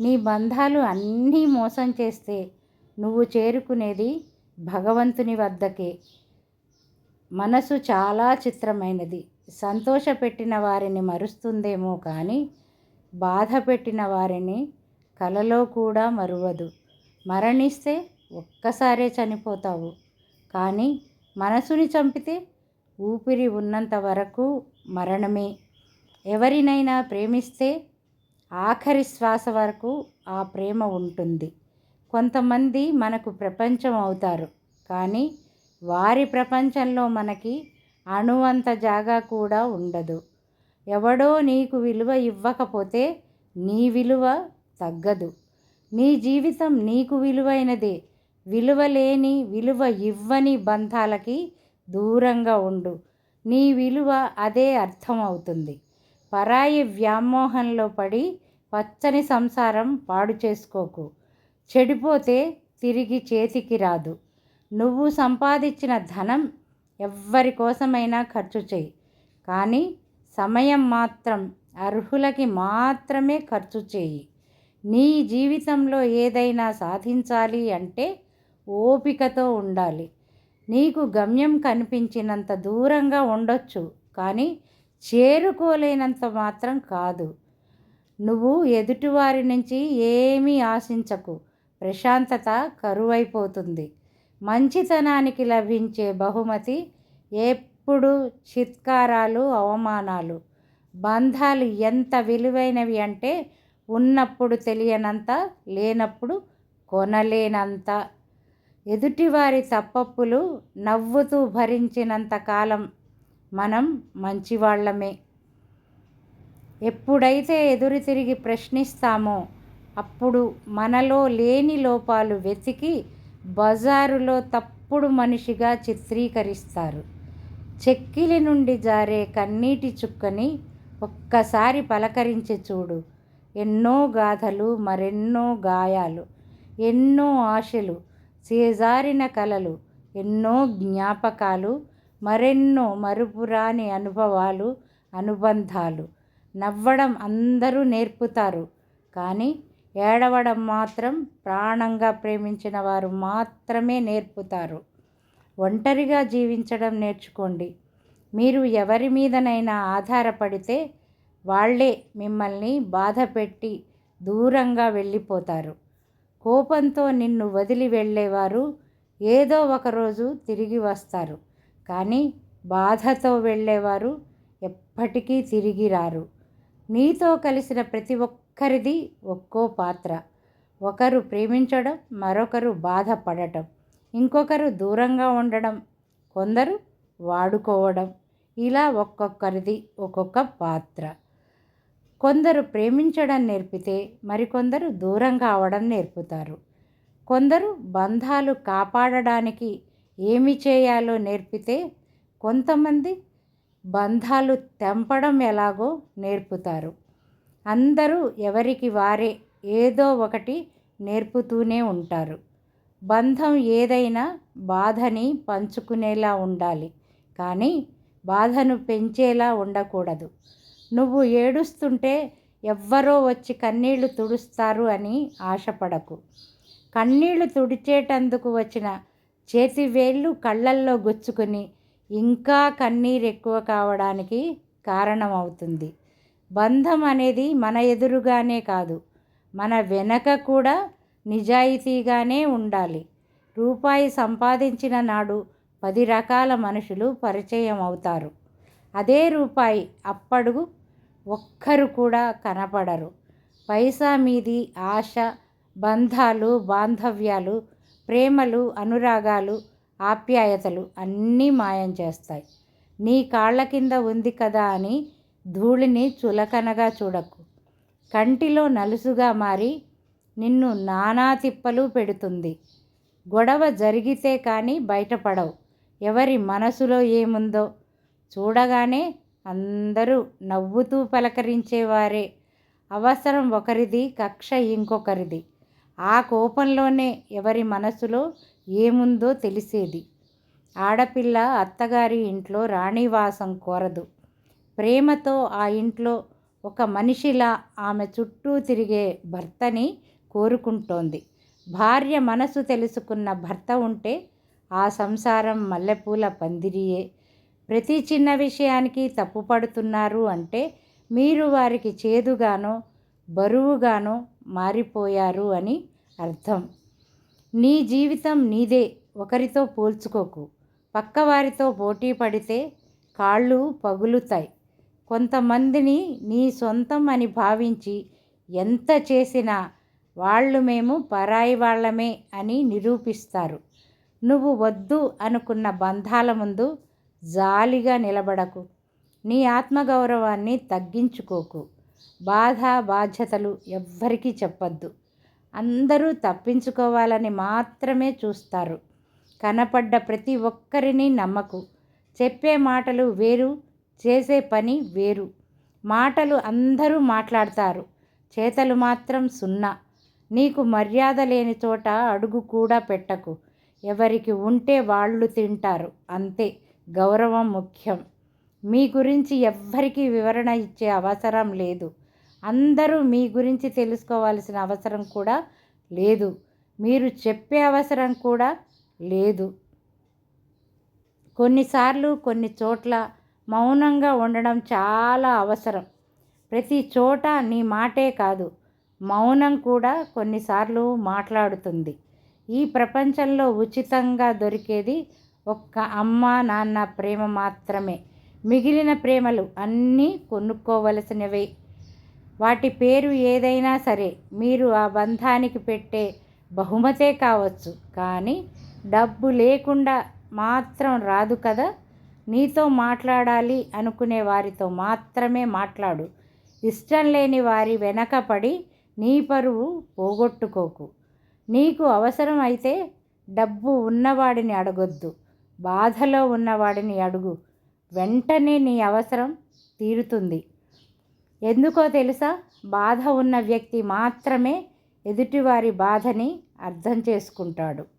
నీ బంధాలు అన్నీ మోసం చేస్తే నువ్వు చేరుకునేది భగవంతుని వద్దకే. మనసు చాలా చిత్రమైనది. సంతోషపెట్టిన వారిని మరుస్తుందేమో కానీ బాధ పెట్టిన వారిని కలలో కూడా మరువదు. మరణిస్తే ఒక్కసారే చనిపోతావు. కానీ మనసుని చంపితే ఊపిరి ఉన్నంత వరకు మరణమే. ఎవరినైనా ప్రేమిస్తే ఆఖరి శ్వాస వరకు ఆ ప్రేమ ఉంటుంది. కొంతమంది మనకు ప్రపంచం అవుతారు. కానీ వారి ప్రపంచంలో మనకి అణువంత జాగా కూడా ఉండదు. ఎవడో నీకు విలువ ఇవ్వకపోతే నీ విలువ తగ్గదు. నీ జీవితం నీకు విలువైనదే. విలువ లేని విలువ ఇవ్వని బంధాలకి దూరంగా ఉండు. నీ విలువ అదే అర్థం అవుతుంది. పరాయి వ్యామోహంలో పడి పచ్చని సంసారం పాడు చేసుకోకు. చెడిపోతే తిరిగి చేతికి రాదు. నువ్వు సంపాదించిన ధనం ఎవ్వరి కోసమైనా ఖర్చు చేయి కానీ సమయం మాత్రం అర్హులకి మాత్రమే ఖర్చు చేయి నీ జీవితంలో ఏదైనా సాధించాలి అంటే ఓపికతో ఉండాలి. నీకు గమ్యం కనిపించినంత దూరంగా ఉండొచ్చు కానీ చేరుకోలేనంత మాత్రం కాదు. నువ్వు ఎదుటివారి నుంచి ఏమీ ఆశించకు. ప్రశాంతత కరువైపోతుంది. మంచితనానికి లభించే బహుమతి ఎప్పుడు చిత్కారాలు అవమానాలు. బంధాలు ఎంత విలువైనవి అంటే ఉన్నప్పుడు తెలియనంత లేనప్పుడు కొనలేనంత. ఎదుటివారి తప్పప్పులు నవ్వుతూ భరించినంత కాలం మనం మంచివాళ్ళమే ఎప్పుడైతే ఎదురు తిరిగి ప్రశ్నిస్తామో అప్పుడు మనలో లేని లోపాలు వెతికి బజారులో తప్పుడు మనిషిగా చిత్రీకరిస్తారు. చెక్కిలి నుండి జారే కన్నీటి చుక్కని ఒక్కసారి పలకరించి చూడు. ఎన్నో గాథలు మరెన్నో గాయాలు ఎన్నో ఆశలు చేజారిన కలలు ఎన్నో జ్ఞాపకాలు మరెన్నో మరుపురాని అనుభవాలు అనుబంధాలు. నవ్వడం అందరూ నేర్పుతారు. కానీ ఏడవడం మాత్రం ప్రాణంగా ప్రేమించిన వారు మాత్రమే నేర్పుతారు. ఒంటరిగా జీవించడం నేర్చుకోండి. మీరు ఎవరి మీదనైనా ఆధారపడితే వాళ్ళే మిమ్మల్ని బాధ పెట్టి దూరంగా వెళ్ళిపోతారు. కోపంతో నిన్ను వదిలి వెళ్ళేవారు ఏదో ఒకరోజు తిరిగి వస్తారు. కానీ బాధతో వెళ్ళేవారు ఎప్పటికీ తిరిగి రారు. నీతో కలిసిన ప్రతి ఒక్కరిది ఒక్కో పాత్ర. ఒకరు ప్రేమించడం మరొకరు బాధపడటం. ఇంకొకరు దూరంగా ఉండడం. కొందరు వాడుకోవడం. ఇలా ఒక్కొక్కరిది ఒక్కొక్క పాత్ర. కొందరు ప్రేమించడం నేర్పితే మరికొందరు దూరం కావడం నేర్పుతారు. కొందరు బంధాలు కాపాడడానికి ఏమి చేయాలో నేర్పితే కొంతమంది బంధాలు తెంపడం ఎలాగో నేర్పుతారు. అందరూ ఎవరికి వారే ఏదో ఒకటి నేర్పుతూనే ఉంటారు. బంధం ఏదైనా బాధని పంచుకునేలా ఉండాలి. కానీ బాధను పెంచేలా ఉండకూడదు. నువ్వు ఏడుస్తుంటే ఎవ్వరో వచ్చి కన్నీళ్ళు తుడుస్తారు అని ఆశపడకు. కన్నీళ్ళు తుడిచేటందుకు వచ్చిన చేతివేళ్ళు కళ్ళల్లో గుచ్చుకుని ఇంకా కన్నీరు ఎక్కువ కావడానికి కారణమవుతుంది. బంధం అనేది మన ఎదురుగానే కాదు మన వెనక కూడా నిజాయితీగానే ఉండాలి. రూపాయి సంపాదించిన నాడు పది రకాల మనుషులు పరిచయం అవుతారు. అదే రూపాయి అప్పుడు ఒక్కరు కూడా కనపడరు. పైసా మీది ఆశ బంధాలు బాంధవ్యాలు ప్రేమలు అనురాగాలు ఆప్యాయతలు అన్నీ మాయం చేస్తాయి. నీ కాళ్ళ కింద ఉంది కదా అని ధూళిని చులకనగా చూడకు. కంటిలో నలుసుగా మారి నిన్ను నానా తిప్పలు పెడుతుంది. గొడవ జరిగితే కానీ బయటపడవు. ఎవరి మనసులో ఏముందో చూడగానే అందరూ నవ్వుతూ పలకరించేవారే. అవసరం ఒకరిది కక్ష ఇంకొకరిది. ఆ కోపంలోనే ఎవరి మనసులో ఏముందో తెలిసేది. ఆడపిల్ల అత్తగారి ఇంట్లో రాణివాసం కోరదు. ప్రేమతో ఆ ఇంట్లో ఒక మనిషిలా ఆమె చుట్టూ తిరిగే భర్తని కోరుకుంటోంది. భార్య మనసు తెలుసుకున్న భర్త ఉంటే ఆ సంసారం మల్లెపూల పందిరియే. ప్రతి చిన్న విషయానికి తప్పుపడుతున్నారు అంటే మీరు వారికి చేదుగానో బరువుగానో మారిపోయారు అని అర్థం. నీ జీవితం నీదే ఒకరితో పోల్చుకోకు. పక్కవారితో పోటీ పడితే కాళ్ళు పగులుతాయి. కొంతమందిని నీ సొంతం అని భావించి ఎంత చేసినా వాళ్ళు మేము పరాయి వాళ్ళమే అని నిరూపిస్తారు. నువ్వు వద్దు అనుకున్న బంధాల ముందు జాలిగా నిలబడకు. నీ ఆత్మగౌరవాన్ని తగ్గించుకోకు. బాధ బాధ్యతలు ఎవ్వరికీ చెప్పద్దు. అందరూ తప్పించుకోవాలని మాత్రమే చూస్తారు. కనపడ్డ ప్రతి ఒక్కరిని నమ్మకు. చెప్పే మాటలు వేరు చేసే పని వేరు. మాటలు అందరూ మాట్లాడతారు. చేతలు మాత్రం సున్నా. నీకు మర్యాద లేని చోట అడుగు కూడా పెట్టకు. ఎవరికి ఉంటే వాళ్ళు తింటారు. అంతే. గౌరవం ముఖ్యం. మీ గురించి ఎవ్వరికీ వివరణ ఇచ్చే అవసరం లేదు. అందరూ మీ గురించి తెలుసుకోవాల్సిన అవసరం కూడా లేదు. మీరు చెప్పే అవసరం కూడా లేదు. కొన్నిసార్లు కొన్ని చోట్ల మౌనంగా ఉండడం చాలా అవసరం. ప్రతి చోట నీ మాటే కాదు మౌనం కూడా కొన్నిసార్లు మాట్లాడుతుంది. ఈ ప్రపంచంలో ఉచితంగా దొరికేది ఒక్క అమ్మ నాన్న ప్రేమ మాత్రమే. మిగిలిన ప్రేమలు అన్నీ కొనుక్కోవలసినవే. వాటి పేరు ఏదైనా సరే మీరు ఆ బంధానికి పెట్టే బహుమతే కావచ్చు. కానీ డబ్బు లేకుండా మాత్రం రాదు కదా? నీతో మాట్లాడాలి అనుకునే వారితో మాత్రమే మాట్లాడు. ఇష్టం లేని వారి వెనకపడి నీ పరువు పోగొట్టుకోకు. నీకు అవసరం అయితే డబ్బు ఉన్నవాడిని అడగొద్దు. బాధలో ఉన్నవాడిని అడుగు. వెంటనే నీ అవసరం తీరుతుంది. ఎందుకో తెలుసా? బాధ ఉన్న వ్యక్తి మాత్రమే ఎదుటివారి బాధని అర్థం చేసుకుంటాడు.